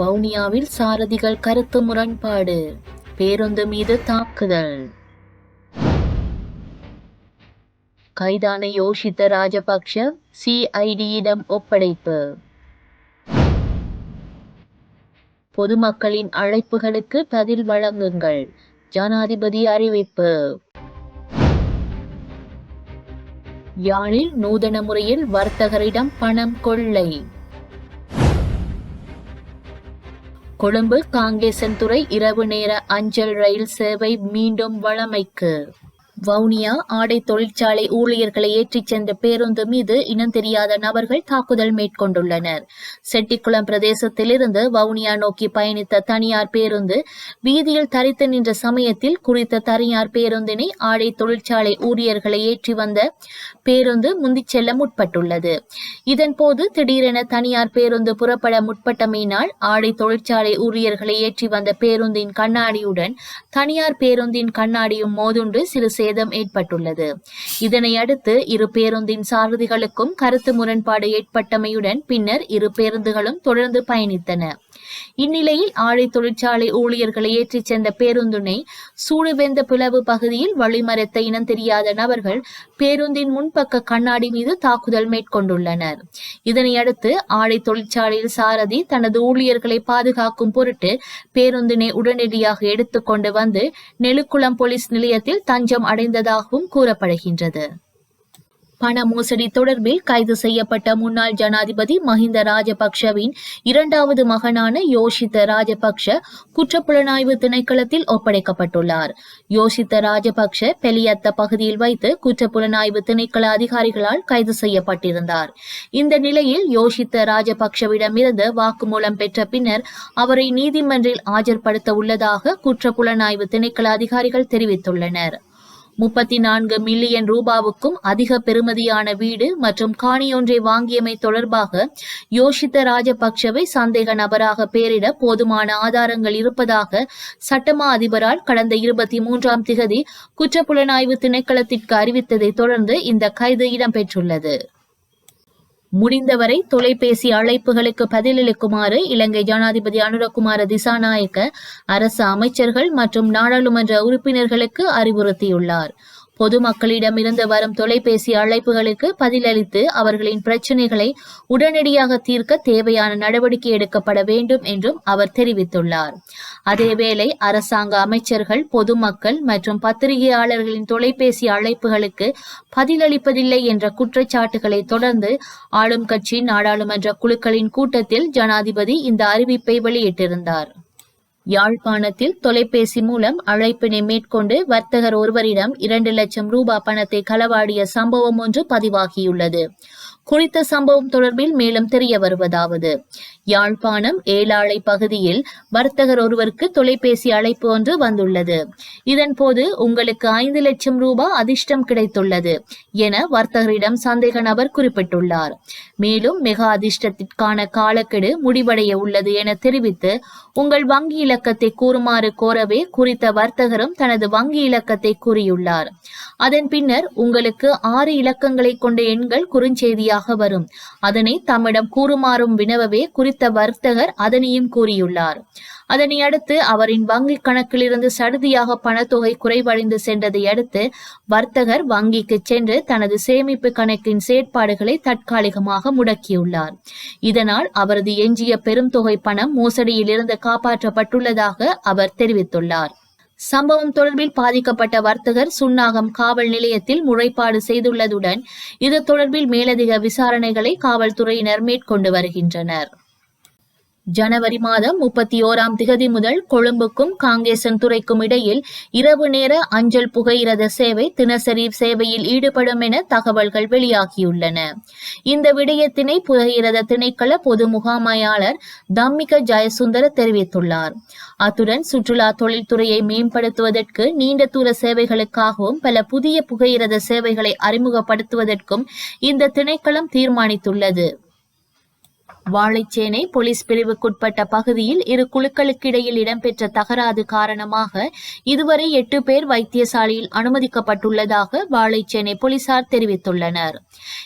வவுனியாவில் சாரதிகள் கருத்து முரண்பாடு. பேருந்து மீது தாக்குதல். கைதான யோஷித்த ராஜபக்ஷ சிஐடியிடம் ஒப்படைப்பு. பொதுமக்களின் அழைப்புகளுக்கு பதில் வழங்குங்கள். ஜனாதிபதி அறிவிப்பு. யாழில் நூதன முறையில் வர்த்தகரிடம் பணம் கொள்ளை. கொழும்பு காங்கேசன்துறை இரவு நேர அஞ்சல் ரயில் சேவை மீண்டும் வழமைக்கு வவுனியா ஆடை தொழிற்சாலை ஊழியர்களை ஏற்றிச் சென்ற பேருந்து மீது இனம் தெரியாத நபர்கள் தாக்குதல் மேற்கொண்டுள்ளனர். செட்டிக்குளம் பிரதேசத்திலிருந்து வவுனியா நோக்கி பயணித்த தனியார் பேருந்து வீதியில் தரித்து நின்ற சமயத்தில் குறித்த தனியார் பேருந்தினை ஆடை தொழிற்சாலை ஊழியர்களை ஏற்றி வந்த பேருந்து முந்திச் செல்ல முற்பட்டுள்ளது. இதன்போது திடீரென தனியார் பேருந்து புறப்பட முற்பட்டமையினால் ஆடை தொழிற்சாலை ஊழியர்களை ஏற்றி வந்த பேருந்தின் கண்ணாடியுடன் தனியார் பேருந்தின் கண்ணாடியும் மோதுண்டு சிறு சேதம் ஏற்பட்டுள்ளது. இதனை அடுத்து இரு பேருந்தின் சாரதிகளுக்கும் கருத்து முரண்பாடு ஏற்பட்டமையுடன் பின்னர் இரு பேருந்துகளும் தொடர்ந்து பயணித்தன. இந்நிலையில் ஆழை தொழிற்சாலை ஊழியர்களை ஏற்றிச் சென்ற பேருந்துனை சூடுவெந்த பிளவு பகுதியில் வழிமறைத்த இனம் தெரியாத நபர்கள் பேருந்தின் முன்பக்க கண்ணாடி மீது தாக்குதல் மேற்கொண்டுள்ளனர். இதனையடுத்து ஆழை தொழிற்சாலையில் சாரதி தனது ஊழியர்களை பாதுகாக்கும் பொருட்டு பேருந்தினை உடனடியாக எடுத்துக்கொண்டு வந்து நெலுக்குளம் போலீஸ் நிலையத்தில் தஞ்சம் அடை அடைந்ததாகவும் கூறப்படுகின்றது. பண மோசடி தொடர்பில் கைது செய்யப்பட்ட முன்னாள் ஜனாதிபதி மஹிந்த ராஜபக்ஷவின் இரண்டாவது மகனான யோஷித்த ராஜபக்ஷ குற்றப்புலனாய்வு திணைக்களத்தில் ஒப்படைக்கப்பட்டுள்ளார். யோஷித்த ராஜபக்ஷ பெலியத்த பகுதியில் வைத்து குற்றப்புலனாய்வு திணைக்கள அதிகாரிகளால் கைது செய்யப்பட்டிருந்தார். இந்த நிலையில் யோஷித்த ராஜபக்ஷவிடமிருந்து வாக்குமூலம் பெற்ற பின்னர் அவரை நீதிமன்றில் ஆஜர்படுத்த உள்ளதாக குற்றப்புலனாய்வு திணைக்கள அதிகாரிகள் தெரிவித்துள்ளனர். முப்பத்தி நான்கு மில்லியன் ரூபாவுக்கும் அதிக பெறுமதியான வீடு மற்றும் காணியொன்றை வாங்கியமை தொடர்பாக யோஷித்த ராஜபக்ஷவை சந்தேக நபராக பெயரிட போதுமான ஆதாரங்கள் இருப்பதாக சட்டமா அதிபரால் கடந்த இருபத்தி மூன்றாம் திகதி குற்றப்புலனாய்வு திணைக்களத்திற்கு அறிவித்ததை தொடர்ந்து இந்த கைது இடம்பெற்றுள்ளது. முடிந்தவரை தொலைபேசி அழைப்புகளுக்கு பதிலளிக்குமாறு இலங்கை ஜனாதிபதி அனுரகுமார திசாநாயக்க அரசு அமைச்சர்கள் மற்றும் நாடாளுமன்ற உறுப்பினர்களுக்கு அறிவுறுத்தியுள்ளார். பொதுமக்களிடமிருந்து வரும் தொலைபேசி அழைப்புகளுக்கு பதிலளித்து அவர்களின் பிரச்சினைகளை உடனடியாக தீர்க்க தேவையான நடவடிக்கை எடுக்கப்பட வேண்டும் என்றும் அவர் தெரிவித்துள்ளார். அதேவேளை அரசாங்க அமைச்சர்கள் பொதுமக்கள் மற்றும் பத்திரிகையாளர்களின் தொலைபேசி அழைப்புகளுக்கு பதிலளிப்பதில்லை என்ற குற்றச்சாட்டுகளை தொடர்ந்து ஆளும் கட்சி நாடாளுமன்ற குழுக்களின் கூட்டத்தில் ஜனாதிபதி இந்த அறிவிப்பை வெளியிட்டிருந்தார். யாழ்ப்பாணத்தில் தொலைபேசி மூலம் அழைப்பினை மேற்கொண்டு வர்த்தகர் ஒருவரிடம் இரண்டு லட்சம் ரூபாய் பணத்தை களவாடிய சம்பவம் ஒன்று பதிவாகியுள்ளது. குறித்த சம்பவம் தொடர்பில் மேலும் தெரிய வருவதாவது. யாழ்ப்பாணம் ஏலாளை பகுதியில் வர்த்தகர் ஒருவருக்கு தொலைபேசி அழைப்பு ஒன்று வந்துள்ளது. இதன்போது உங்களுக்கு ஐந்து லட்சம் ரூபாய் அதிர்ஷ்டம் கிடைத்துள்ளது என வர்த்தகரிடம் சந்தேக நபர் குறிப்பிட்டுள்ளார். மேலும் மெகா அதிர்ஷ்டத்திற்கான காலக்கெடு முடிவடைய உள்ளது என தெரிவித்து உங்கள் வங்கி இலக்கத்தை கூறுமாறு கோரவே குறித்த வர்த்தகரும் தனது வங்கி இலக்கத்தை கூறியுள்ளார். அதன் பின்னர் உங்களுக்கு ஆறு இலக்கங்களை கொண்ட எண்கள் குறுஞ்செய்தியாக வரும். அதனை தம்மிடம் கூறுமாறும் வினவவே குறித்த வர்த்தகர் அதனையும் கூறியுள்ளார். அதனை அடுத்து அவரின் வங்கி கணக்கிலிருந்து சடுதியாக பணத்தொகை குறைவடைந்து சென்றதை அடுத்து வர்த்தகர் வங்கிக்கு சென்று தனது சேமிப்பு கணக்கின் செயற்பாடுகளை தற்காலிகமாக முடக்கியுள்ளார். இதனால் அவரது எஞ்சிய பெரும் தொகை பணம் மோசடியிலிருந்து காப்பாற்றப்பட்டுள்ளதாக அவர் தெரிவித்துள்ளார். சம்பவம் தொடர்பில் பாதிக்கப்பட்ட வர்த்தகர் சுன்னாகம் காவல் நிலையத்தில் முறைப்பாடு செய்துள்ளதுடன் இது தொடர்பில் மேலதிக விசாரணைகளை காவல்துறையினர் மேற்கொண்டு வருகின்றனர். ஜனவரி மாதம் முப்பத்தி ஓராம் திகதி முதல் கொழும்புக்கும் காங்கேசன் துறைக்கும் இடையில் இரவு நேர அஞ்சல் புகையிரத சேவை தினசரி சேவையில் ஈடுபடும் என தகவல்கள் வெளியாகியுள்ளன. இந்த விடயத்தினை புகையிரத திணைக்கள பொது முகாமையாளர் தம்மிக ஜெயசுந்தர தெரிவித்துள்ளார். அத்துடன் சுற்றுலா தொழில்துறையை மேம்படுத்துவதற்கு நீண்ட தூர சேவைகளுக்காகவும் பல புதிய புகையிரத சேவைகளை அறிமுகப்படுத்துவதற்கும் இந்த திணைக்களம் தீர்மானித்துள்ளது. வாழைச்சேனை போலீஸ் பிரிவுக்குட்பட்ட பகுதியில் இரு குழுக்களுக்கிடையில் இடம்பெற்ற தகராறு காரணமாக இதுவரை எட்டு பேர் வைத்தியசாலையில் அனுமதிக்கப்பட்டுள்ளதாக வாழைச்சேனை போலீசார் தெரிவித்துள்ளனர்.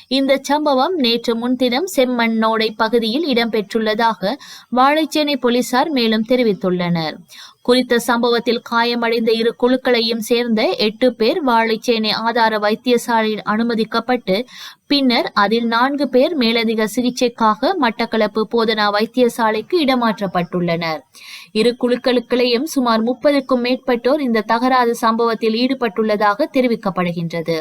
இந்த சம்பவம் நேற்று முன்தினம் செம்மண்ணோடை பகுதியில் இடம்பெற்றுள்ளதாக வாழைச்சேனை போலீசார் மேலும் தெரிவித்துள்ளனர். குறித்த சம்பவத்தில் காயமடைந்த இரு குழுக்களையும் சேர்ந்த எட்டு பேர் வாழைச்சேனை ஆதார வைத்தியசாலையில் அனுமதிக்கப்பட்டு பின்னர் அதில் நான்கு பேர் மேலதிக சிகிச்சைக்காக மட்டக்களப்பு போதனா வைத்தியசாலைக்கு இடமாற்றப்பட்டுள்ளனர். இரு குழுக்களுக்களையும் சுமார் முப்பதுக்கும் மேற்பட்டோர் இந்த தகராறு சம்பவத்தில் ஈடுபட்டுள்ளதாக தெரிவிக்கப்படுகின்றது.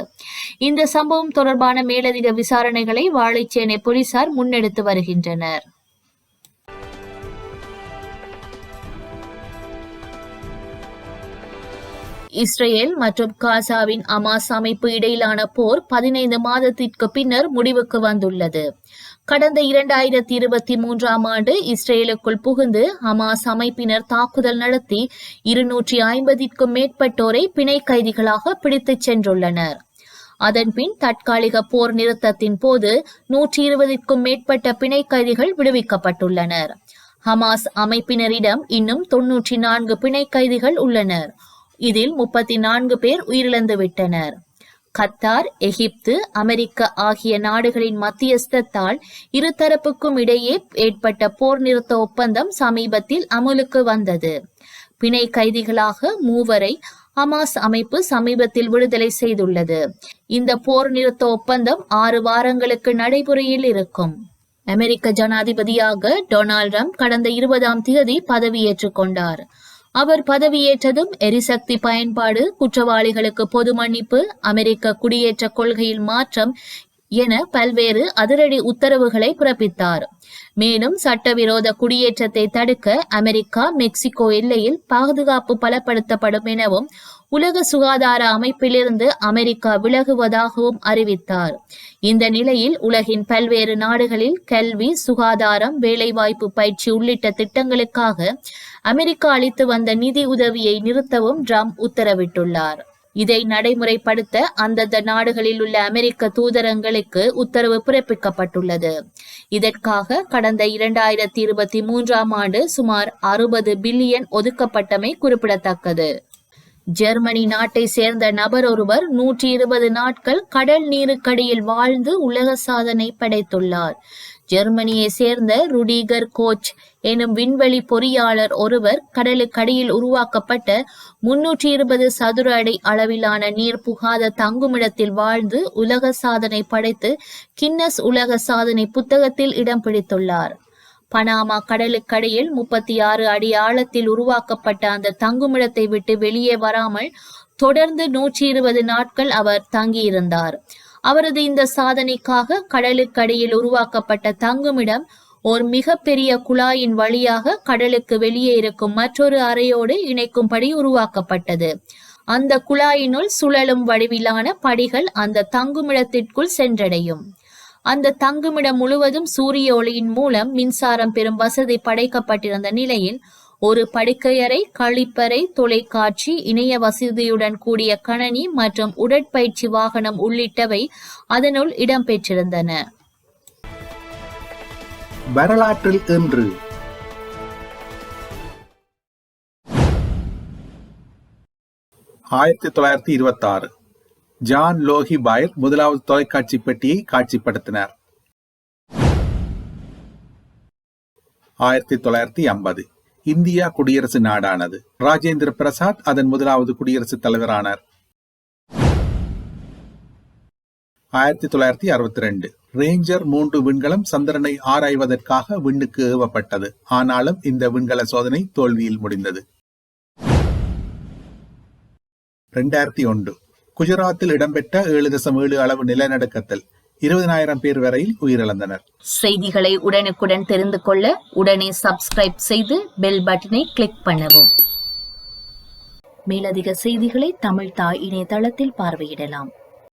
இந்த சம்பவம் தொடர்பான மேலதிக விசாரணைகளை வாழைச்சேனை போலீசார் முன்னெடுத்து வருகின்றனர். இஸ்ரேல் மற்றும் காசாவின் அமாஸ் அமைப்பு இடையிலான போர் பதினைந்து மாதத்திற்கு பின்னர் முடிவுக்கு வந்துள்ளது. கடந்த இரண்டாயிரத்தி இருபத்தி மூன்றாம் ஆண்டு இஸ்ரேலுக்குள் புகுந்து ஹமாஸ் அமைப்பினர் தாக்குதல் நடத்தி இருநூற்றி ஐம்பதிற்கும் மேற்பட்டோரை பிணை கைதிகளாக பிடித்துச் சென்றுள்ளனர். அதன்பின் தற்காலிக போர் நிறுத்தத்தின் போது நூற்றி இருபதிற்கும் மேற்பட்ட பிணை கைதிகள் விடுவிக்கப்பட்டுள்ளனர். ஹமாஸ் அமைப்பினரிடம் இன்னும் தொன்னூற்றி நான்கு பிணை கைதிகள் உள்ளனர். இதில் முப்பத்தி நான்கு பேர் உயிரிழந்து விட்டனர் கத்தார் எகிப்து அமெரிக்க ஆகிய நாடுகளின் மத்தியஸ்தத்தால் இருதரப்புக்கும் இடையே ஏற்பட்ட போர் நிறுத்த ஒப்பந்தம் சமீபத்தில் அமுலுக்கு வந்தது. பிணை கைதிகளாக மூவரை ஹமாஸ் அமைப்பு சமீபத்தில் விடுதலை செய்துள்ளது. இந்த போர் நிறுத்த ஒப்பந்தம் ஆறு வாரங்களுக்கு நடைமுறையில் இருக்கும். அமெரிக்க ஜனாதிபதியாக டொனால்ட் ட்ரம்ப் கடந்த இருபதாம் தேதி பதவியேற்றுக் கொண்டார். அவர் பதவியேற்றதும் எரிசக்தி பயன்பாடு குற்றவாளிகளுக்கு பொது மன்னிப்பு அமெரிக்க குடியேற்ற கொள்கையில் மாற்றம் என பல்வேறு அதிரடி உத்தரவுகளை பிறப்பித்தார். மேலும் சட்டவிரோத குடியேற்றத்தை தடுக்க அமெரிக்கா மெக்சிகோ எல்லையில் பாதுகாப்பு பலப்படுத்தப்படும் எனவும் உலக சுகாதார அமைப்பிலிருந்து அமெரிக்கா விலகுவதாகவும் அறிவித்தார். இந்த நிலையில் உலகின் பல்வேறு நாடுகளில் கல்வி சுகாதாரம் வேலைவாய்ப்பு பயிற்சி உள்ளிட்ட திட்டங்களுக்காக அமெரிக்கா அளித்து வந்த நிதி உதவியை நிறுத்தவும் ட்ரம்ப் உத்தரவிட்டுள்ளார். இதை நடைமுறைப்படுத்த அந்தந்த நாடுகளில் உள்ள அமெரிக்க தூதரங்களுக்கு உத்தரவு பிறப்பிக்கப்பட்டுள்ளது. இதற்காக கடந்த இரண்டாயிரத்தி இருபத்தி மூன்றாம் ஆண்டு சுமார் அறுபது பில்லியன் ஒதுக்கப்பட்டமை குறிப்பிடத்தக்கது. ஜெர்மனி நாட்டை சேர்ந்த நபர் ஒருவர் நூற்றி இருபது நாட்கள் கடல் நீருக்கடியில் வாழ்ந்து உலக சாதனை படைத்துள்ளார். ஜெர்மனியை சேர்ந்த ருடிகர் கோச் எனும் விண்வெளி பொறியாளர் ஒருவர் கடலுக்கடியில் உருவாக்கப்பட்ட முன்னூற்றி இருபது சதுர அடி அளவிலான நீர் புகாத தங்குமிடத்தில் வாழ்ந்து உலக சாதனை படைத்து கின்னஸ் உலக சாதனை புத்தகத்தில் இடம் பிடித்துள்ளார். பனாமா கடலுக்கடையில் முப்பத்தி ஆறு அடி ஆழத்தில் உருவாக்கப்பட்ட அந்த தங்குமிடத்தை விட்டு வெளியே வராமல் தொடர்ந்து நூற்றி இருபது நாட்கள் அவர் தங்கியிருந்தார். அவரது இந்த சாதனைக்காக கடலுக்கடியில் உருவாக்கப்பட்ட தங்குமிடம் ஒரு மிகப்பெரிய குழாயின் வழியாக கடலுக்கு வெளியே இருக்கும் மற்றொரு அறையோடு இணைக்கும்படி உருவாக்கப்பட்டது. அந்த குழாயினுள் சுழலும் வடிவிலான படிகள் அந்த தங்குமிடத்திற்குள் சென்றடையும். அந்த தங்குமிடம் முழுவதும் சூரிய ஒளியின் மூலம் மின்சாரம் பெறும் வசதி படைக்கப்பட்டிருந்த நிலையில் ஒரு படுக்கையறை கழிப்பறை தொலைக்காட்சி இணைய வசதியுடன் கூடிய கணனி மற்றும் உடற்பயிற்சி வாகனம் உள்ளிட்டவை அதனுள் இடம்பெற்றிருந்தன. வரலாற்றில் இன்று. ஆயிரத்தி தொள்ளாயிரத்தி இருபத்தி ஆறு ஜான் லோஹி பாயர் முதலாவது தொலைக்காட்சி பெட்டியை காட்சிப்படுத்தினார். ஆயிரத்தி தொள்ளாயிரத்தி ஐம்பது. இந்தியா குடியரசு நாடானது. ராஜேந்திர பிரசாத் அதன் முதலாவது குடியரசுத் தலைவரானார். ஆயிரத்தி தொள்ளாயிரத்தி அறுபத்தி ரெண்டு ரேஞ்சர் மூன்று விண்கலம் சந்திரனை ஆராய்வதற்காக விண்ணுக்கு ஏவப்பட்டது. ஆனாலும் இந்த விண்கல சோதனை தோல்வியில் முடிந்தது. இரண்டாயிரத்தி ஒன்று. குஜராத்தில் இடம்பெற்ற ஏழு தசம் ஏழு அளவு நிலநடுக்கத்தில் இருபதனாயிரம் பேர் வரையில் உயிரிழந்தனர். செய்திகளை உடனுக்குடன் தெரிந்து கொள்ள உடனே சப்ஸ்கிரைப் செய்து பெல் பட்டனை கிளிக் பண்ணவும். மேலதிக செய்திகளை தமிழ் தாய் இணையதளத்தில் பார்வையிடலாம்.